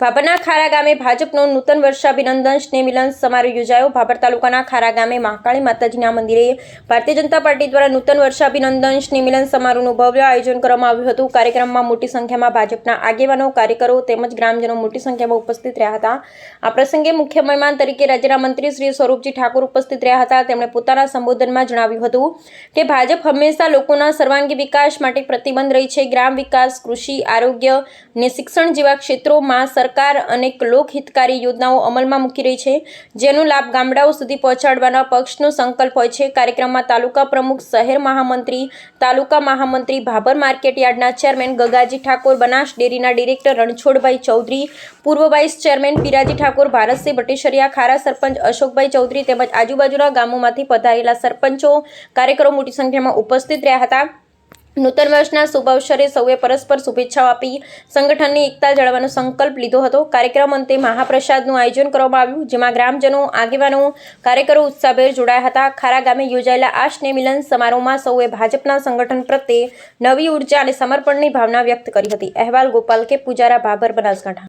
ભાભરના ખારા ગામે ભાજપનો નૂતન વર્ષાભિનંદન સ્નેહમિલન સમારોહ યોજાયો. ભાભર તાલુકાના ખારા ગામે મહાકાળી માતાજીના મંદિરે ભારતીય જનતા પાર્ટી દ્વારા નૂતન વર્ષાભિનંદન સ્નેહમિલન સમારોહનું ભવ્ય આયોજન કરવામાં આવ્યું હતું. કાર્યક્રમમાં મોટી સંખ્યામાં ભાજપના આગેવાનો, કાર્યકરો તેમજ ગ્રામજનો મોટી સંખ્યામાં ઉપસ્થિત રહ્યા હતા. આ પ્રસંગે મુખ્ય મહેમાન તરીકે રાજ્યના મંત્રી શ્રી સ્વરૂપજી ઠાકોર ઉપસ્થિત રહ્યા હતા. તેમણે પોતાના સંબોધનમાં જણાવ્યું હતું કે, ભાજપ હંમેશા લોકોના સર્વાંગી વિકાસ માટે પ્રતિબંધ રહી છે. ગ્રામ વિકાસ, કૃષિ, આરોગ્ય અને શિક્ષણ જેવા ક્ષેત્રોમાં સરકાર અનેક લોકહિતકારી યોજનાઓ અમલમાં મૂકી રહી છે, જેનો લાભ ગામડાઓ સુધી પહોંચાડવાના પક્ષનો સંકલ્પ હોય છે. કાર્યક્રમમાં તાલુકા પ્રમુખ, શહેર મહામંત્રી, તાલુકા મહામંત્રી ભાભર માર્કેટ યાર્ડના ચેરમેન ગગાજી ઠાકોર, બનાસ ડેરીના ડિરેક્ટર રણછોડભાઈ ચૌધરી, પૂર્વ વાઇસ ચેરમેન પીરાજી ઠાકોર, ભારતસિંહ ભટ્ટેશ્વરિયા ખારા સરપંચ અશોકભાઈ ચૌધરી તેમજ આજુબાજુના ગામોમાંથી પધારેલા સરપંચો કાર્યકરો મોટી સંખ્યામાં ઉપસ્થિત રહ્યા હતા. નૂતન વર્ષના શુભ અવસરે સૌએ પરસ્પર શુભેચ્છાઓ આપી સંગઠનની એકતા જાળવવાનો સંકલ્પ લીધો હતો. કાર્યક્રમ અંતે મહાપ્રસાદનું આયોજન કરવામાં આવ્યું, જેમાં ગ્રામજનો, આગેવાનો, કાર્યકરો ઉત્સાહભેર જોડાયા હતા. ખારા ગામે યોજાયેલા આ સ્નેહમિલન સમારોહમાં સૌએ ભાજપના સંગઠન પ્રત્યે નવી ઊર્જા અને સમર્પણની ભાવના વ્યક્ત કરી હતી. અહેવાલ ગોપાલ કે પૂજારા ભાભર બનાસકાંઠા.